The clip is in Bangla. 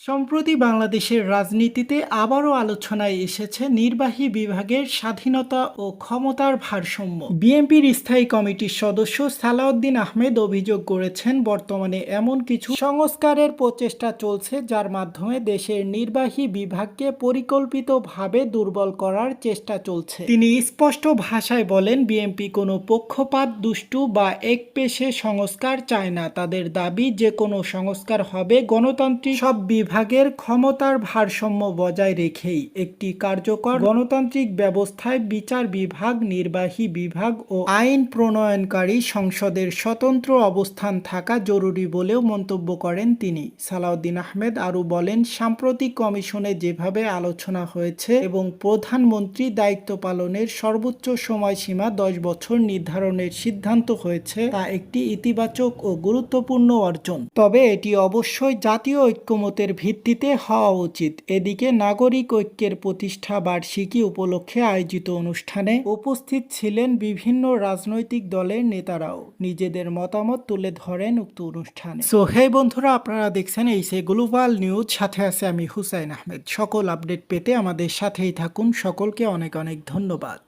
সম্প্রতি বাংলাদেশের রাজনীতিতে আবারও আলোচনায় এসেছে নির্বাহী বিভাগের স্বাধীনতা ও ক্ষমতার ভারসাম্য। বিএনপির স্থায়ী কমিটির সদস্য সালাউদ্দিন আহমেদ অভিযোগ করেছেন, বর্তমানে এমন কিছু সংস্কারের প্রচেষ্টা চলছে যার মাধ্যমে দেশের নির্বাহী বিভাগকে পরিকল্পিতভাবে দুর্বল করার চেষ্টা চলছে। তিনি স্পষ্ট ভাষায় বলেন, বিএনপি কোনো পক্ষপাত, দুষ্টু বা একপেশে সংস্কার চায় না। তাদের দাবি যে কোনো সংস্কার হবে, গণতান্ত্রিক সব বিভাগের ক্ষমতার ভারসাম্য বজায় রেখেই একটি কার্যকর গণতান্ত্রিক ব্যবস্থায় বিচার বিভাগ, নির্বাহী বিভাগ ও আইন প্রণয়নকারী সংসদের স্বতন্ত্র অবস্থান থাকা জরুরি বলেও মন্তব্য করেন তিনি। সালাউদ্দিন আহমেদ আরও বলেন, সাম্প্রতিক কমিশনে যেভাবে আলোচনা হয়েছে এবং প্রধানমন্ত্রী দায়িত্ব পালনের সর্বোচ্চ সময়সীমা দশ বছর নির্ধারণের সিদ্ধান্ত হয়েছে, তা একটি ইতিবাচক ও গুরুত্বপূর্ণ অর্জন। তবে এটি অবশ্যই জাতীয় ঐক্যমতের ভিত্তিতে হওয়া উচিত। এদিকে নাগরিক ঐক্যের প্রতিষ্ঠা বার্ষিকী উপলক্ষে আয়োজিত অনুষ্ঠানে উপস্থিত ছিলেন বিভিন্ন রাজনৈতিক দলের নেতারাও। নিজেদের মতামত তুলে ধরেন উক্ত অনুষ্ঠানে। সো হে বন্ধুরা, আপনারা দেখছেন এই সে গ্লোবাল নিউজ সাথে আছে আমি হুসাইন আহমেদ। সকল আপডেট পেতে আমাদের সাথেই থাকুন। সকলকে অনেক অনেক ধন্যবাদ।